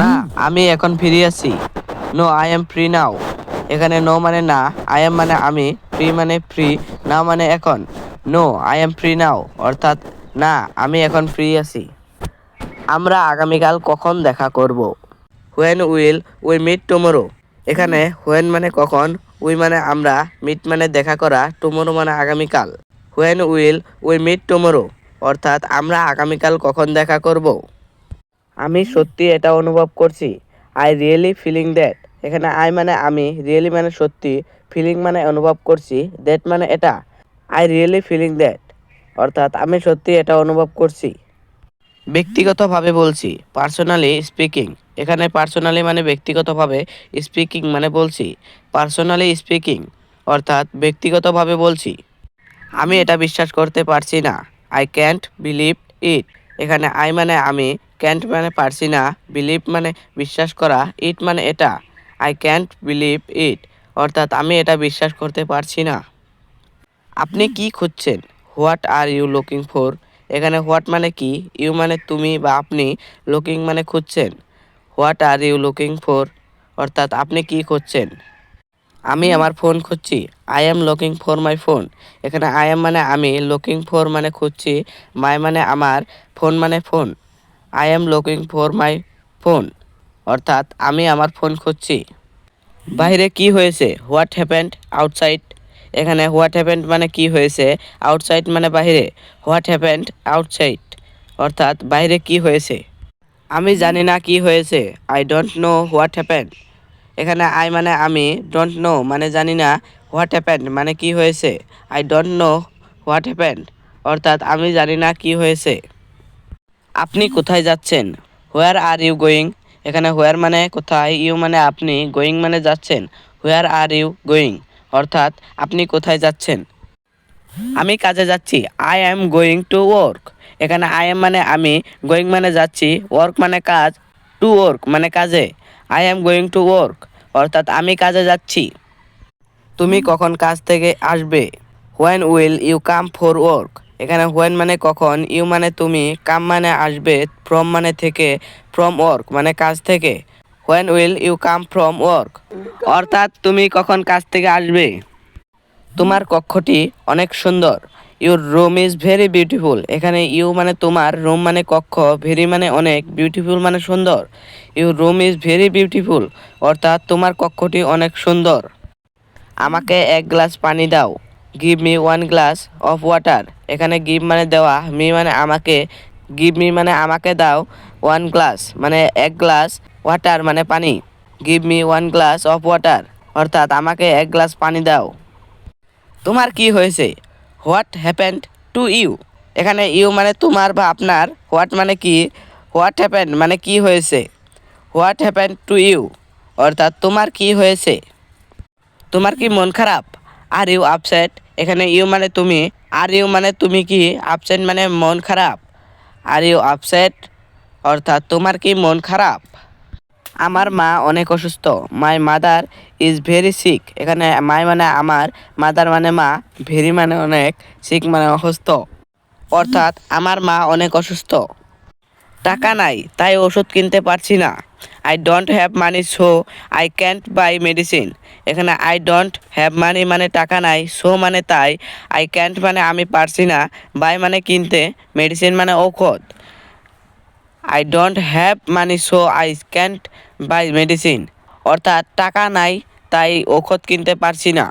না, আমি এখন ফ্রি আছি। No I am free now এখানে নো মানে না আই এম মানে আমি ফ্রি মানে ফ্রি না মানে এখন। No I am free now অর্থাৎ না, আমি এখন ফ্রি আছি। আমরা আগামীকাল কখন দেখা করব? When will we meet tomorrow এখানে হোয়েন মানে কখন উই মানে আমরা মিট মানে দেখা করা টুমোরো মানে আগামীকাল। When will we meet tomorrow অর্থাৎ আমরা আগামীকাল কখন দেখা করব? আমি সত্যি এটা অনুভব করছি। আই রিয়েলি ফিলিং দ্যাট এখানে আই মানে আমি রিয়েলি মানে সত্যি ফিলিং মানে অনুভব করছি দ্যাট মানে এটা। আই রিয়েলি ফিলিং দ্যাট অর্থাৎ আমি সত্যি এটা অনুভব করছি। ব্যক্তিগতভাবে বলছি পার্সোনালি স্পিকিং এখানে পার্সোনালি মানে ব্যক্তিগতভাবে স্পিকিং মানে বলছি পার্সোনালি স্পিকিং অর্থাৎ ব্যক্তিগতভাবে বলছি, আমি এটা বিশ্বাস করতে পারছি না। আই ক্যান্ট বিলিভ ইট এখানে আই মানে আমি ক্যান্ট মানে পারছি না বিলিভ মানে বিশ্বাস করা ইট মানে এটা আই ক্যান্ট বিলিভ ইট অর্থাৎ আমি এটা বিশ্বাস করতে পারছি না। আপনি কি খুঁজছেন? What are you looking for এখানে হোয়াট মানে কি? ইউ মানে তুমি বা আপনি লুকিং মানে খুঁজছেন। What are you looking for অর্থাৎ আপনি কি খুঁজছেন? আমি আমার ফোন খুঁজছি। I am looking for my phone এখানে আই এম মানে আমি লুকিং ফর মানে খুঁজছি। মাই মানে আমার ফোন মানে phone I am looking for my phone অর্থাৎ আমি আমার ফোন খুঁজছি। বাইরে কি হয়েছে? হোয়াট হ্যাপেন্ড আউটসাইড এখানে হোয়াট হ্যাপেন্ড মানে কি হয়েছে? আউটসাইড মানে বাইরে। হোয়াট হ্যাপেন্ড আউটসাইড অর্থাৎ বাইরে কি হয়েছে? আমি জানি না কি হয়েছে। I don't know what happened এখানে আই মানে আমি ডোন্ট নো মানে জানি না হোয়াট হ্যাপেন্ড মানে কি হয়েছে। I don't know what happened অর্থাৎ আমি জানি না কি হয়েছে। আপনি কোথায় যাচ্ছেন? হোয়ার আর ইউ গোয়িং এখানে হোয়ার মানে কোথায় ইউ মানে আপনি গোয়িং মানে যাচ্ছেন। হোয়ার আর ইউ গোয়িং অর্থাৎ আপনি কোথায় যাচ্ছেন? আমি কাজে যাচ্ছি। I am going to work এখানে আই এম মানে আমি গোয়িং মানে যাচ্ছি। ওয়ার্ক মানে কাজ। টু ওয়ার্ক মানে কাজে। I am going to work অর্থাৎ আমি কাজে যাচ্ছি। তুমি কখন কাজ থেকে আসবে? When will you come for work এখানে হোয়েন মানে কখন ইউ মানে তুমি কাম মানে আসবে ফ্রম মানে থেকে ফ্রম ওয়ার্ক মানে কাজ থেকে। When will you come from work অর্থাৎ তুমি কখন কাজ থেকে আসবে। তোমার কক্ষটি অনেক সুন্দর। Your room is very beautiful এখানে ইউ মানে তোমার রুম মানে কক্ষ ভেরি মানে অনেক বিউটিফুল মানে সুন্দর। Your room is very beautiful অর্থাৎ তোমার কক্ষটি অনেক সুন্দর। আমাকে এক গ্লাস পানি দাও। Give me one glass of water এখানে গিভ মানে দেওয়া মি মানে আমাকে গিভ মি মানে আমাকে দাও ওয়ান গ্লাস মানে এক গ্লাস ওয়াটার মানে পানি। Give me one glass of water অর্থাৎ আমাকে এক গ্লাস পানি দাও। তোমার কি হয়েছে? হোয়াট হ্যাপেন্ড টু ইউ এখানে ইউ মানে তোমার বা আপনার হোয়াট মানে কি? হোয়াট হ্যাপেন্ড মানে কি হয়েছে? হোয়াট হ্যাপেন্ড টু ইউ অর্থাৎ তোমার কি হয়েছে? তোমার কি মন খারাপ? আর ইউ আপসেট এখানে ইউ মানে তুমি, আর ইউ মানে তুমি কি? আপসেট মানে মন খারাপ। আর ইউ আপসেট অর্থাৎ তোমার কি মন খারাপ? আমার মা অনেক অসুস্থ। My mother is very sick এখানে মাই মানে আমার মাদার মানে মা ভেরি মানে অনেক সিক মানে অসুস্থ। অর্থাৎ আমার মা অনেক অসুস্থ। টাকা নাই, তাই ওষুধ কিনতে পারছি না। I don't have money so I can't buy medicine এখানে আই ডোন্ট হ্যাভ মানি মানে টাকা নাই সো মানে তাই। আই ক্যান্ট মানে আমি পারছি না। বাই মানে কিনতে মেডিসিন মানে ঔষধ। I don't have money so I can't buy medicine অর্থাৎ টাকা নাই, তাই ঔষধ কিনতে পারছি না।